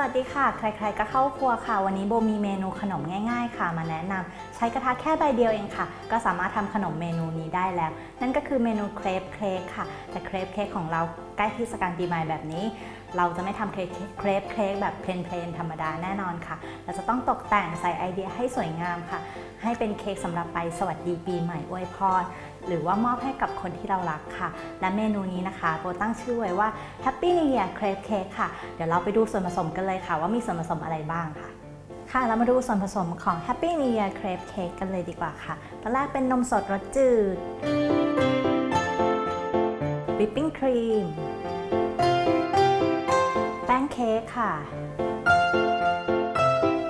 วัสดีค่ะ ใครๆก็เข้าครัวค่ะ วันนี้โบมีเมนูขนมง่าย ๆ ค่ะ มาแนะนำใช้กระทะแค่ใบเดียวเองค่ะ ก็สามารถทำขนมเมนูนี้ได้แล้ว นั่นก็คือเมนูเครปเค้กค่ะ แต่เครปเค้กของเราใกล้เทศกาลปีใหม่แบบนี้ เราจะไม่ทำเครปเครปเค้กแบบเพลนๆธรรมดาแน่นอนค่ะ เราจะต้องตกแต่งใส่ไอเดียให้สวยงามค่ะ ให้เป็นเค้กสำหรับไปสวัสดีปีใหม่อวยพร หรือว่ามอบให้กับคนที่เรารักค่ะ และเมนูนี้นะคะโบตั้งชื่อไว้ว่า Happy New Year Crepe Cake ค่ะ เดี๋ยวเราไปดูส่วนผสมกันเลยค่ะ ว่ามีส่วนผสมอะไรบ้างค่ะค่ะเรามาดูส่วนผสมของ Happy New Year Crepe Cake กันเลยดีกว่าค่ะตอนแรกเป็นนมสดรสจืดวิปปิ้งครีมแป้งเค้กค่ะ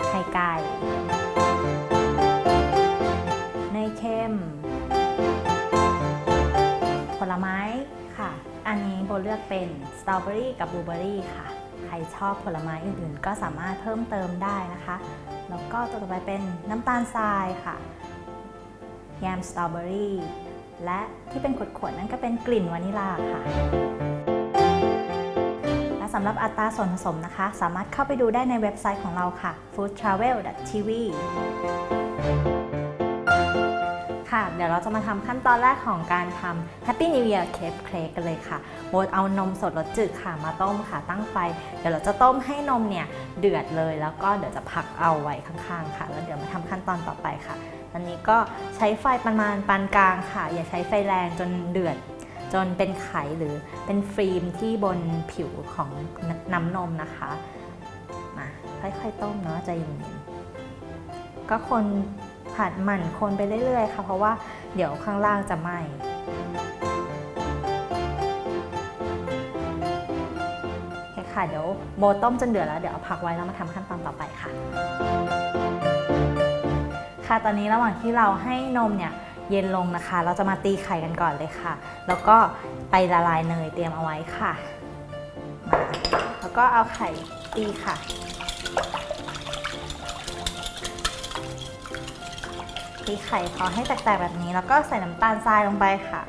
ไข่ไก่ เลือกเป็นสตรอเบอรี่กับบลูเบอรี่ค่ะ ใครชอบผลไม้อื่นๆ ก็สามารถเพิ่มเติมได้นะคะ แล้วก็ตัวต่อไปเป็นน้ำตาลทรายค่ะแยมสตรอเบอรี่และที่เป็นขวดๆ นั่นก็เป็นกลิ่นวานิลลาค่ะและสำหรับอัตราส่วนผสมนะคะ สามารถเข้าไปดูได้ในเว็บไซต์ของเราค่ะ foodtravel.tv ค่ะ เดี๋ยวเราจะมาทำขั้นตอนแรกของการทำ Happy New Year Cake Cake กันเลยค่ะโบทเอานมสดรสจืดค่ะมาต้มค่ะตั้งไฟ เดี๋ยวเราจะต้มให้นมเนี่ยเดือดเลย แล้วก็เดี๋ยวจะพักเอาไว้ข้างๆ ค่ะ แล้วเดี๋ยวมาทำขั้นตอนต่อไปค่ะตอนนี้ก็ใช้ไฟประมาณปานกลางค่ะ อย่าใช้ไฟแรงจนเดือดจนเป็นไขหรือเป็นฟิล์มที่บนผิวของน้ำนมนะคะ มาค่อยๆต้มเนาะใจเย็นๆก็คน ผัดหมั่นคนไปเรื่อยๆ ค่ะ เพราะว่าเดี๋ยวข้างล่างจะไหม้คค่ะเดี๋ยวโบต้มจนเดือดแล้วเดี๋ยวเอาพักไว้แล้วมาทำขั้นตอนต่อไปค่ะ ค่ะตอนนี้ระหว่างที่เราให้นมเนี่ยเย็นลงนะคะ เราจะมาตีไข่กันก่อนเลยค่ะ แล้วก็ไปละลายเนยเตรียมเอาไว้ค่ะ แล้วก็เอาไข่ตีค่ะ ตีไข่พอให้แตกๆแบบนี้ แล้วก็ใส่น้ำตาลทรายลงไปค่ะ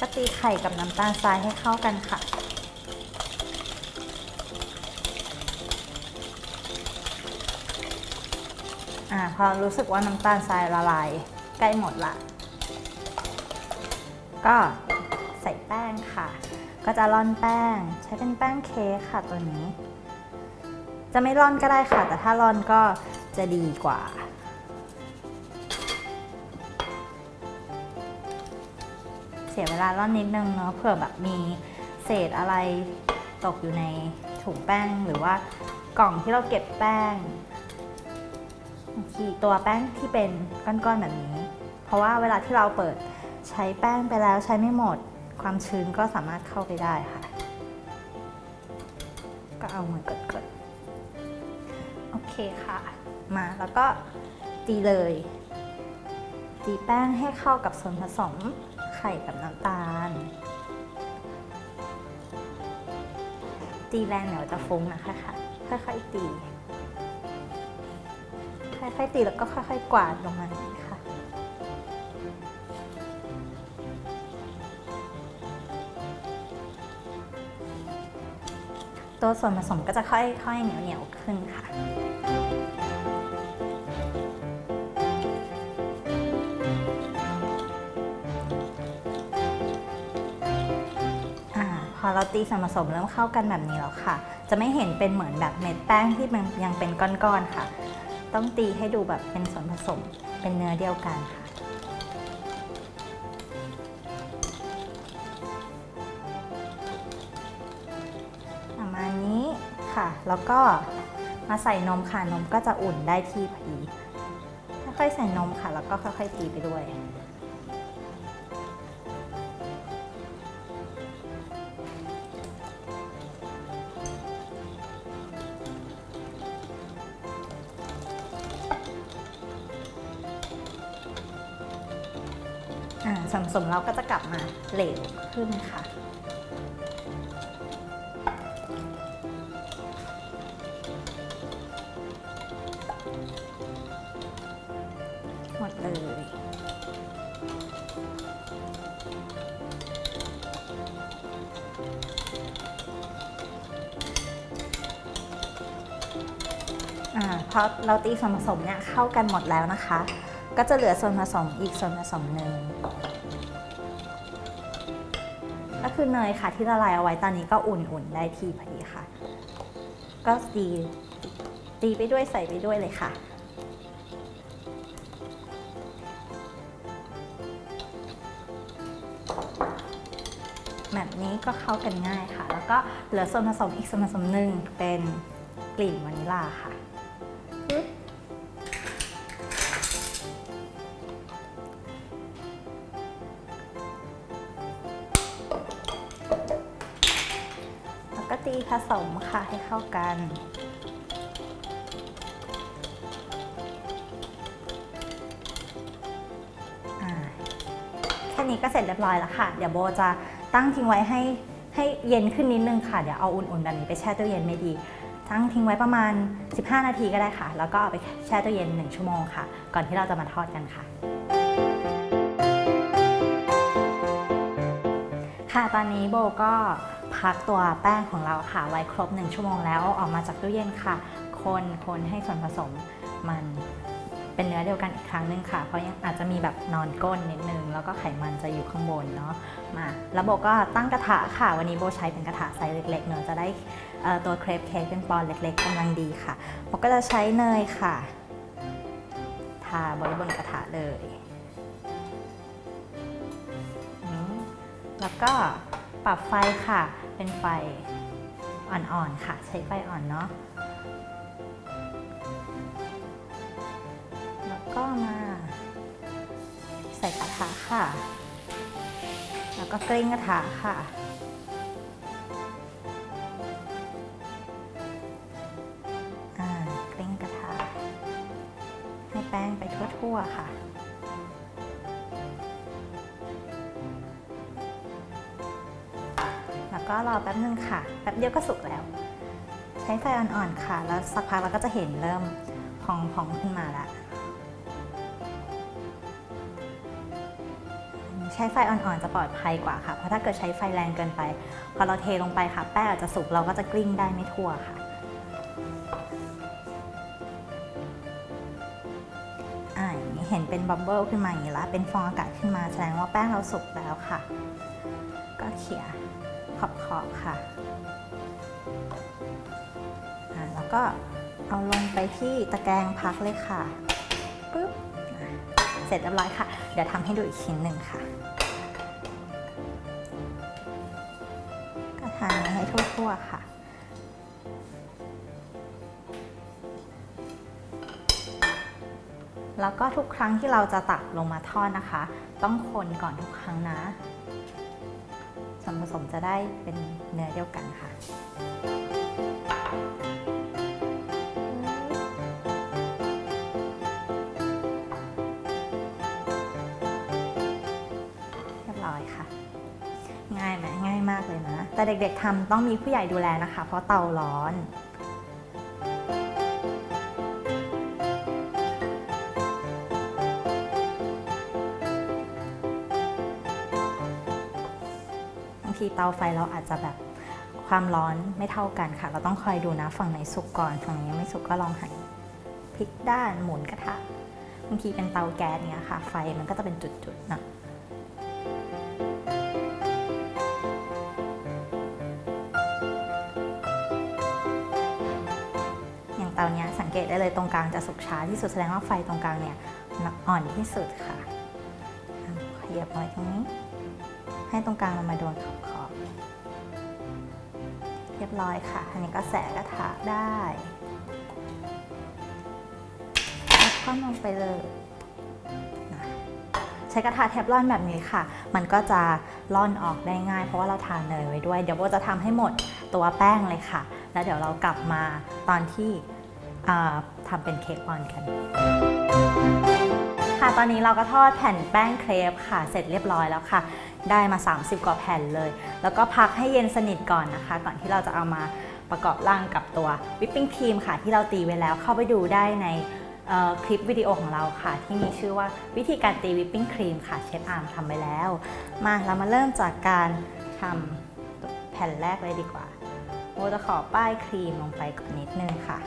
ก็ตีไข่กับน้ำตาลทรายให้เข้ากันค่ะอ่าพอรู้สึกว่าน้ำตาลทรายละลายใกล้หมดละ ก็ใส่แป้งค่ะ ก็จะร่อนแป้ง ใช้เป็นแป้งเค้กค่ะตัวนี้ จะไม่ร่อนก็ได้ค่ะ แต่ถ้าร่อนก็จะดีกว่า เสียเวลาร่อนนิดนึงเนาะเผื่อแบบมีเศษอะไรตกอยู่ในถุงแป้งหรือว่ากล่องที่เราเก็บแป้งที่ตัวแป้งที่เป็นก้อนๆแบบนี้ เพราะว่าเวลาที่เราเปิดใช้แป้งไปแล้วใช้ไม่หมด ความชื้นก็สามารถเข้าไปได้ค่ะ ก็เอามือกดๆ โอเคค่ะ มาแล้วก็ตีเลย ตีแป้งให้เข้ากับส่วนผสมไข่กับน้ำตาล ตีแรงเดี๋ยวจะฟุ้งนะคะค่ะ ค่อยๆตี ค่อยๆตีแล้วก็ค่อยๆกวาดลงมาค่ะ ตัวส่วนผสมก็จะค่อยๆเหนียวๆขึ้นค่ะพอเราตีส่วนผสมเริ่มเข้ากันแบบนี้แล้วค่ะ จะไม่เห็นเป็นเหมือนแบบเม็ดแป้งที่มันยังเป็นก้อนๆค่ะ ต้องตีให้ดูแบบเป็นส่วนผสมเป็นเนื้อเดียวกันค่ะ ก็มาใส่นมค่ะนมก็จะอุ่นได้ที่พอดีค่อยๆใส่นมค่ะ แล้วก็ค่อยๆตีไปด้วยอ่าส่วนผสมเราก็จะกลับมาเหลวขึ้นค่ะ พอเราตีส่วนผสมเนี่ยเข้ากันหมดแล้วนะคะ ก็จะเหลือส่วนผสมอีกส่วนผสมหนึ่งก็คือเนยค่ะที่ละลายเอาไว้ตอนนี้ก็อุ่นๆได้ทีพอดีค่ะ ก็ตีตีไปด้วยใส่ไปด้วยเลยค่ะแบบนี้ก็เข้ากันง่ายค่ะ แล้วก็เหลือส่วนผสมอีกส่วนผสมหนึ่งเป็นกลิ่นวานิลลาค่ะีผสมค่ะให้เข้ากัน แค่นี้ก็เสร็จเรียบร้อยแล้วค่ะ เดี๋ยวโบจะตั้งทิ้งไว้ให้ให้เย็นขึ้นนิดนึงค่ะ เดี๋ยวเอาอุ่นๆแบบนี้ไปแช่ตู้เย็นไม่ดี ตั้งทิ้งไว้ประมาณ 15 นาทีก็ได้ค่ะ แล้วก็เอาไปแช่ตู้เย็น 1 ชั่วโมงค่ะ ก่อนที่เราจะมาทอดกันค่ะค่ะ ตอนนี้โบก็ พักตัวแป้งของเราค่ะไว้ครบ 1 ชั่วโมงแล้วออกมาจากตู้เย็นค่ะ คนคนให้ส่วนผสมมันเป็นเนื้อเดียวกันอีกครั้งหนึงค่ะ เพราะยังอาจจะมีแบบนอนก้นนิดนึง แล้วก็ไขมันจะอยู่ข้างบนเนาะ มาแล้วโบก็ตั้งกระทะค่ะ วันนี้โบใช้เป็นกระทะไซส์เล็กๆเนอะจะได้ตัวเครปเค้กเป็นปอนเล็กๆกำลังดีค่ะโบก็จะใช้เนยค่ะ ทาบนบนกระทะเลย แล้วก็ปรับไฟค่ะ เป็นไฟอ่อนๆค่ะ ใช้ไฟอ่อนเนาะแล้วก็มา ใส่กระทะค่ะ แล้วก็กลิ้งกระทะค่ะอ่ากลิ้งกระทะให้แป้งไปทั่วๆค่ะ ก็รอแป๊บนึงค่ะ แป๊บเดียวก็สุกแล้ว ใช้ไฟอ่อนๆค่ะ แล้วสักพักเราก็จะเห็นเริ่มพองๆขึ้นมาแล้วใช้ไฟอ่อนๆจะปลอดภัยกว่าค่ะ เพราะถ้าเกิดใช้ไฟแรงเกินไป พอเราเทลงไปค่ะ แป้งอาจจะสุกเราก็จะกลิ้งได้ไม่ทั่วค่ะอ่าอย่างนี้เห็นเป็นบับเบิลขึ้นมาอย่างนี้ละ เป็นฟองอากาศขึ้นมาแสดงว่าแป้งเราสุกแล้วค่ะ ก็เขี่ย ขอบๆค่ะแล้วก็เอาลงไปที่ตะแกรงพักเลยค่ะปึ๊บเสร็จเรียบร้อยค่ะ เดี๋ยวทำให้ดูอีกชิ้นหนึ่งค่ะก็ทานให้ทั่วๆค่ะแล้วก็ทุกครั้งที่เราจะตักลงมาทอดนะคะ ต้องคนก่อนทุกครั้งนะ ส่วนผมจะได้เป็นเนื้อเดียวกันค่ะเรียบร้อยค่ะง่ายไหมง่ายมากเลยนะ แต่เด็กๆทำต้องมีผู้ใหญ่ดูแลนะคะ เพราะเตาร้อน ทีเตาไฟเราอาจจะแบบความร้อนไม่เท่ากันค่ะ เราต้องคอยดูนะฝั่งไหนสุกก่อนฝั่งไหนยังไม่สุกก็ลองหันพลิกด้านหมุนกระทะบางทีเป็นเตาแก๊สเนี้ยค่ะ ไฟมันก็จะเป็นจุดๆนะอย่างเตาเนี้ยสังเกตได้เลยตรงกลางจะสุกช้าที่สุดแสดงว่าไฟตรงกลางเนี่ยอ่อนที่สุดค่ะขยับมาตรงนี้ ให้ตรงกลางมันมาโดนขอบขอบๆเรียบร้อยค่ะ อันนี้ก็แสกระทะได้แล้วก็ลงไปเลยนะใช้กระทะเทฟลอนแบบนี้ค่ะ มันก็จะล่อนออกได้ง่าย เพราะว่าเราทานเนยไว้ด้วย เดี๋ยวโบจะทำให้หมดตัวแป้งเลยค่ะ แล้วเดี๋ยวเรากลับมาตอนที่อ่าทำเป็นเค้กปอนกัน ตอนนี้เราก็ทอดแผ่นแป้งเครปค่ะ เสร็จเรียบร้อยแล้วค่ะ ได้มา 30 กว่าแผ่นเลย แล้วก็พักให้เย็นสนิทก่อนนะคะ ก่อนที่เราจะเอามาประกอบร่างกับตัววิปปิ้งครีมค่ะ ที่เราตีไว้แล้วเข้าไปดูได้ในคลิปวิดีโอของเราค่ะ ที่มีชื่อว่าวิธีการตีวิปปิ้งครีมค่ะเชฟอาร์มทำไปแล้ว มาเรามาเริ่มจากการทำแผ่นแรกเลยดีกว่าโมจะขอป้ายครีมลงไปก่อนนิดนึงค่ะ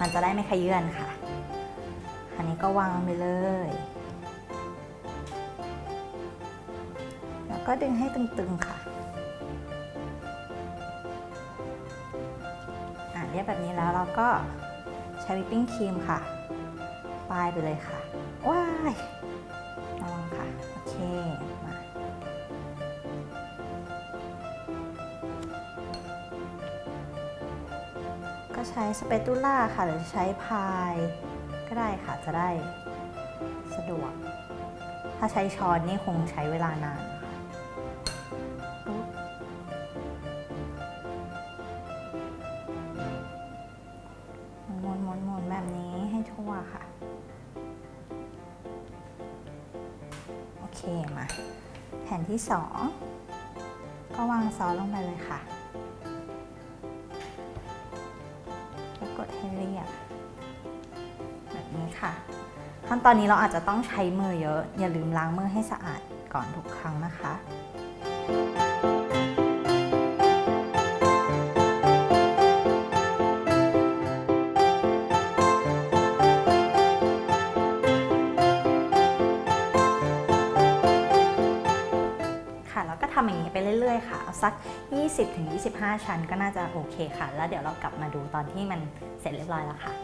มันจะได้ไม่ขยื่นค่ะ อันนี้ก็วางไปเลย แล้วก็ดึงให้ตึงๆค่ะอะเรียบแบบนี้แล้วเราก็ใช้วิปปิ้งครีมค่ะป้ายไปเลยค่ะ ว้ายระวังค่ะ โอเค มา ก็ใช้สเปตูล่าค่ะ หรือใช้พาย ก็ได้ค่ะจะได้สะดวก ถ้าใช้ช้อนนี่คงใช้เวลานานนะคะปุ๊บหมุนหมุนหมุนแบบนี้ให้ทั่วค่ะ โอเคมา แผ่นที่สองก็วางซอสลงไปเลยค่ะ แล้วกดให้เรียบ ค่ะ ขั้นตอนนี้เราอาจจะต้องใช้มือเยอะ อย่าลืมล้างมือให้สะอาดก่อนทุกครั้งนะคะค่ะแล้วก็ทำอย่างนี้ไปเรื่อยๆค่ะ เอาสัก 20-25 ชั้นก็น่าจะโอเคค่ะ แล้วเดี๋ยวเรากลับมาดูตอนที่มันเสร็จเรียบร้อยแล้วค่ะ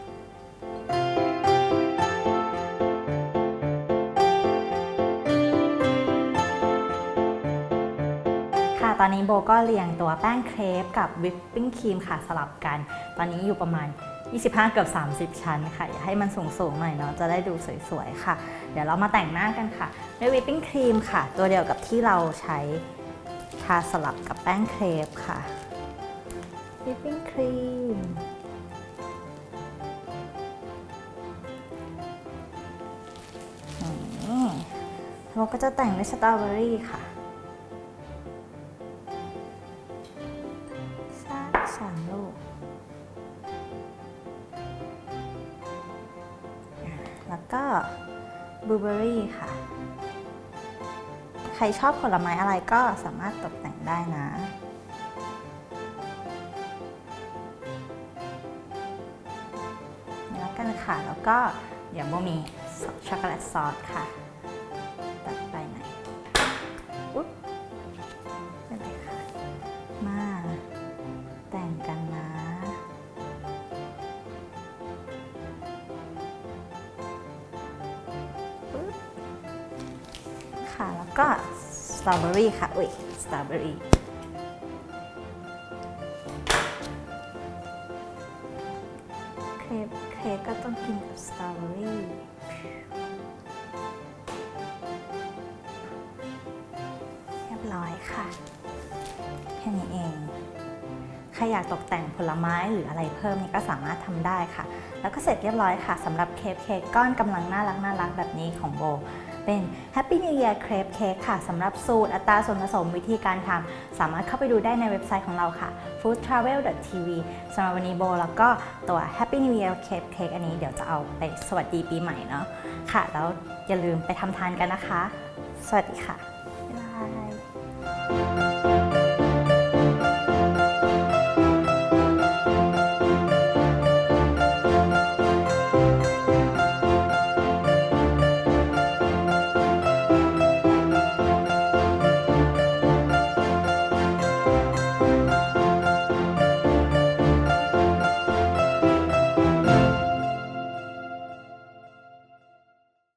ตอนนี้โบก็เรียงตัวแป้งเครปกับวิปปิ้งครีมค่ะสลับกัน ตอนนี้อยู่ประมาณ 25 เกือบ 30 ชั้นค่ะอย่าให้มันสูงๆหน่อยเนาะจะได้ดูสวยๆค่ะ เดี๋ยวเรามาแต่งหน้ากันค่ะด้วยวิปปิ้งครีมค่ะ ตัวเดียวกับที่เราใช้ทาสลับกับแป้งเครปค่ะวิปปิ้งครีมนี่เราก็จะแต่งด้วยสตรอเบอรี่ค่ะ ก็บลูเบอรี่ค่ะ ใครชอบผลไม้อะไรก็สามารถตกแต่งได้นะ แล้วกันค่ะ แล้วก็เดี๋ยวโมมีช็อกโกแลตซอสค่ะ ค่ะ แล้วก็สตรอเบอรี่ค่ะ อุ้ยสตรอเบอรี่เครปเค้กก็ต้องกินกับสตรอเบอรี่เรียบร้อยค่ะ แค่นี้เองใครอยากตกแต่งผลไม้หรืออะไรเพิ่มนี่ก็สามารถทำได้ค่ะ แล้วก็เสร็จเรียบร้อยค่ะสำหรับเคปเค้กก้อนกำลังน่ารักน่ารักแบบนี้ของโบ เป็น Happy New Year Crepe Cake ค่ะสำหรับสูตรอัตราส่วนผสมวิธีการทำสามารถเข้าไปดูได้ในเว็บไซต์ของเราค่ะ foodtravel.tv สำหรับวันนี้โบแล้วก็ตัว Happy New Year Crepe Cake อันนี้เดี๋ยวจะเอาไปสวัสดีปีใหม่เนาะค่ะ แล้วอย่าลืมไปทำทานกันนะคะ สวัสดีค่ะ บ๊ายบาย